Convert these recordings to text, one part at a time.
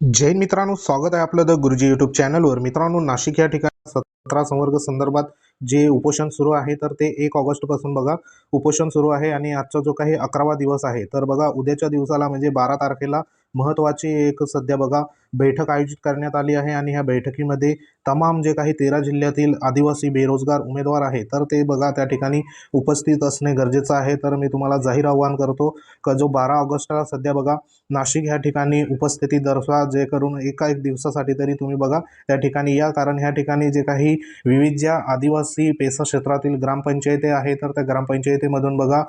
जैन मित्रांनो स्वागत आहे आपलं द गुरुजी युट्यूब चॅनलवर मित्रांनो नाशिक या ठिकाणी सतरा संवर्ग संदर्भात जे उपोषण सुरू आहे तर ते एक ऑगस्टपासून बघा उपोषण सुरू आहे आणि आजचा जो काही अकरावा दिवस आहे तर बघा उद्याच्या दिवसाला म्हणजे बारा तारखेला महत्त्वाची एक सध्या बघा बैठक आयोजित करण्यात आली आहे आणि ह्या बैठकीमध्ये तमाम जे काही तेरा जिल्ह्यातील आदिवासी बेरोजगार उमेदवार आहे तर ते बघा त्या ठिकाणी उपस्थित असणे गरजेचं आहे. तर मी तुम्हाला जाहीर आव्हान करतो का जो बारा ऑगस्टला सध्या बघा नाशिक ह्या ठिकाणी उपस्थिती दर्शवा जे करून एका एक दिवसासाठी तरी तुम्ही बघा त्या ठिकाणी या. कारण ह्या ठिकाणी जे काही विविध ज्या आदिवासी पेसा क्षेत्रातील ग्रामपंचायती आहे तर त्या ग्रामपंचायतीमधून बघा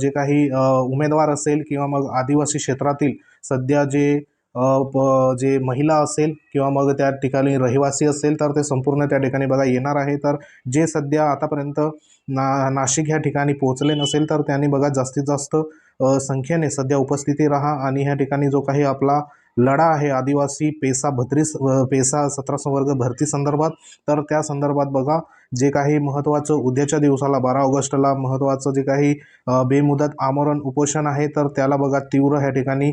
जे काही उमेदवार असेल किंवा मग आदिवासी क्षेत्रातील सध्या जे प- जे महिला असेल किंवा मग त्या ठिकाणी रहिवासी असेल तर ते संपूर्ण त्या ठिकाणी बघा येणार आहे. तर जे सध्या आतापर्यंत ना नाशिक ह्या ठिकाणी पोहोचले नसेल तर त्यांनी बघा जास्तीत जास्त संख्येने सध्या उपस्थिती राहा आणि ह्या ठिकाणी जो काही आपला लढा आहे. आदिवासी पेसा भत्रीस पेसा सतरा संवर्ग भरती संदर्भात. तर त्या संदर्भात बघा जे काही महत्त्वाचं उद्याच्या दिवसाला बारा ऑगस्टला महत्त्वाचं जे काही बेमुदत आमरण उपोषण आहे तर त्याला बघा तीव्र ह्या ठिकाणी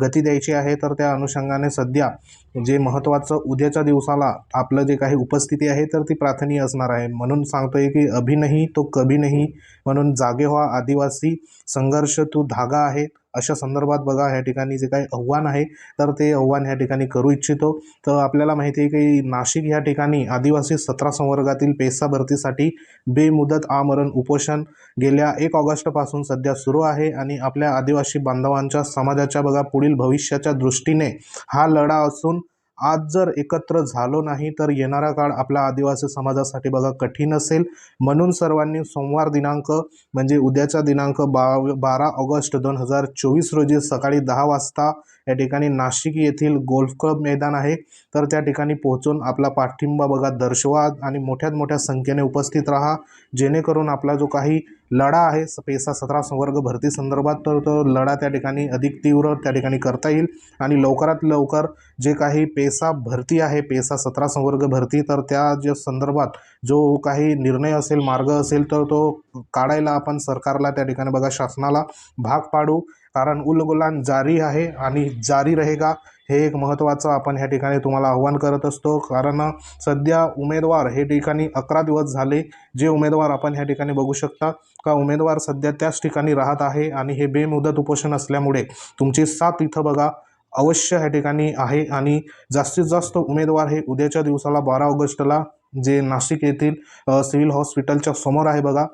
गती द्यायची आहे. तर त्या अनुषंगाने सध्या जे महत्त्वाचं उद्याच्या दिवसाला आपलं जे काही उपस्थिती आहे तर ती प्रार्थनीय असणार आहे. म्हणून सांगतोय की अभिनही तो कभी नाही. म्हणून जागे व्हा आदिवासी संघर्ष तू धागा आहे. अशा संदर्भात बघा ह्या ठिकाणी जे काही आव्हान आहे तर ते आव्हान ह्या ठिकाणी करू इच्छितो. तर आपल्याला माहिती आहे की नाशिक ह्या ठिकाणी आदिवासी सतरा संवर्गातील पेसा भरतीसाठी बेमुदत आमरण उपोषण गेल्या एक ऑगस्टपासून सध्या सुरू आहे आणि आपल्या आदिवासी बांधवांच्या समाजाच्या बघा पुढील भविष्याच्या दृष्टीने हा लढा असून आज जर एकत्र झालो नाही तर येणारा काळ आपल्या आदिवासी समाजासाठी बघा कठीण असेल. म्हणून सर्वांनी सोमवार दिनांक म्हणजे उद्याचा दिनांक बा बारा ऑगस्ट दोन हजार चोवीस रोजी सकाळी दहा वाजता या ठिकाणी नाशिक येथील गोल्फ क्लब मैदान आहे. तर त्या ठिकाणी पोहोचून आपला पाठिंबा बघा दर्शवा आणि मोठ्यात मोठ्या संख्येने उपस्थित राहा. जेणेकरून आपला जो काही लढा आहे. स- पेसा सतरा संवर्ग भरती संदर्भात तर तो लढा त्या ठिकाणी अधिक तीव्र त्या ठिकाणी करता येईल. आणि लवकरात लवकर जे काही पेसा भरती आहे पेसा सतरा संवर्ग भरती तर त्या ज्या संदर्भात जो काही निर्णय असेल मार्ग असेल तर तो काढायला आपण सरकारला त्या ठिकाणी बघा शासनाला भाग पाडू. कारण उलगुलान जारी आहे आणि जारी रहेगा. हे एक महत्त्वाचं आपण ह्या ठिकाणी तुम्हाला आव्हान करत असतो. कारण सध्या उमेदवार हे ठिकाणी अकरा दिवस झाले जे उमेदवार आपण ह्या ठिकाणी बघू शकता. का उमेदवार सध्या त्याच ठिकाणी राहत आहे आणि हे बेमुदत उपोषण असल्यामुळे तुमची साथ इथं बघा अवश्य ह्या ठिकाणी आहे. आणि जास्तीत जास्त उमेदवार हे उद्याच्या दिवसाला बारा ऑगस्टला जे नाशिक येथील सिव्हिल हॉस्पिटलच्या समोर आहे बघा.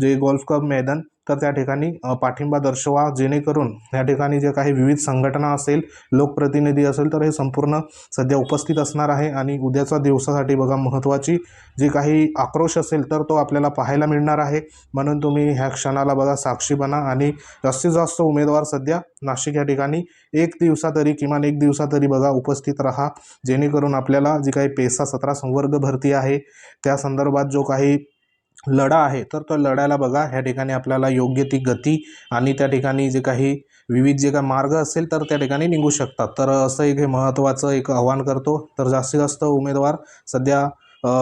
जे गोल्फ क्लब मैदान. तर त्या ठिकाणी पाठिंबा दर्शवा जेणेकरून या ठिकाणी जे काही विविध संघटना असेल लोकप्रतिनिधी असेल तर हे संपूर्ण सध्या उपस्थित असणार आहे. आणि उद्याच्या दिवसासाठी बघा महत्त्वाची जी काही आक्रोश असेल तर तो आपल्याला पाहायला मिळणार आहे. म्हणून तुम्ही ह्या क्षणाला बघा साक्षी बना. आणि जास्तीत जास्त उमेदवार सध्या नाशिक या ठिकाणी एक दिवसा तरी किमान एक दिवसा तरी बघा उपस्थित राहा. जेणेकरून आपल्याला जी काही पेसा सतरा संवर्ग भरती आहे त्या संदर्भात जो काही लढा आहे तर तो लढ्याला बघा ह्या ठिकाणी आपल्याला योग्य ती गती आणि त्या ठिकाणी जे काही विविध जे काही मार्ग असेल तर त्या ठिकाणी निघू शकतात. तर असं एक हे महत्त्वाचं एक आव्हान करतो. तर जास्तीत जास्त उमेदवार सध्या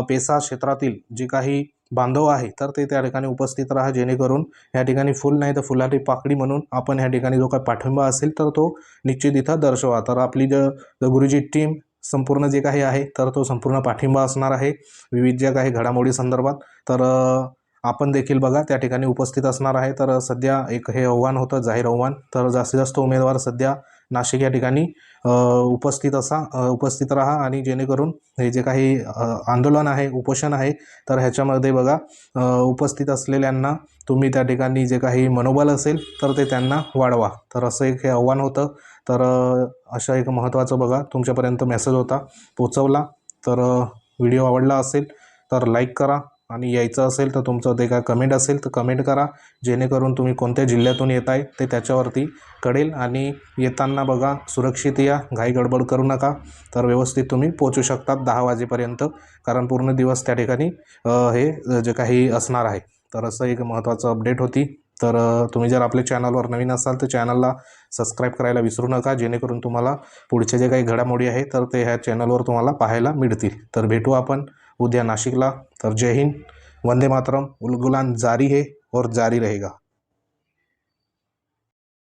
पेसा क्षेत्रातील जे काही बांधव आहे तर ते त्या ठिकाणी उपस्थित राहा जेणेकरून ह्या ठिकाणी फुल नाही तर फुलाटी पाकळी म्हणून आपण ह्या ठिकाणी जो काही पाठिंबा असेल तर तो निश्चित इथं दर्शवा. तर आपली ज द गुरुजी टीम संपूर्ण जे काही आहे तर तो संपूर्ण पाठिंबा असणार आहे. विविध ज्या काही घडामोडी संदर्भात तर आपण देखील बघा त्या ठिकाणी उपस्थित असणार आहे. तर सध्या एक हे आव्हान होतं जाहीर आव्हान. तर जास्तीत जास्त उमेदवार सध्या नाशिक या ठिकाणी उपस्थित असा उपस्थित राहा आणि जेणेकरून हे जे काही आंदोलन आहे उपोषण आहे तर ह्याच्यामध्ये बघा उपस्थित असलेल्यांना तुम्ही त्या ठिकाणी जे काही मनोबल असेल तर ते त्यांना वाढवा. तर असं एक हे आव्हान होतं. तर अशा एक महत्त्वाचं बघा तुमच्यापर्यंत मेसेज होता पोचवला तर व्हिडिओ आवडला असेल तर लाईक करा. आणि यायचं असेल तर तुमचं ते काय कमेंट असेल तर कमेंट करा. जेणेकरून तुम्ही कोणत्या जिल्ह्यातून येत आहे ते त्याच्यावरती कळेल. आणि येताना बघा सुरक्षित या घाई गडबड करू नका. तर व्यवस्थित तुम्ही पोचू शकतात दहा वाजेपर्यंत. कारण पूर्ण दिवस त्या ठिकाणी हे जे काही असणार आहे. तर असं एक महत्त्वाचं अपडेट होती. तर तुम्ही जर आपल्या चॅनलवर नवीन असाल तर चॅनलला सबस्क्राईब करायला विसरू नका. जेणेकरून तुम्हाला पुढचे जे काही घडामोडी आहे तर ते ह्या चॅनलवर तुम्हाला पाहायला मिळतील. तर भेटू आपण. उद्या नाशिकला. तर जय हिंद. वंदे मातरम. उलगुलान जारी है और जारी रहेगा.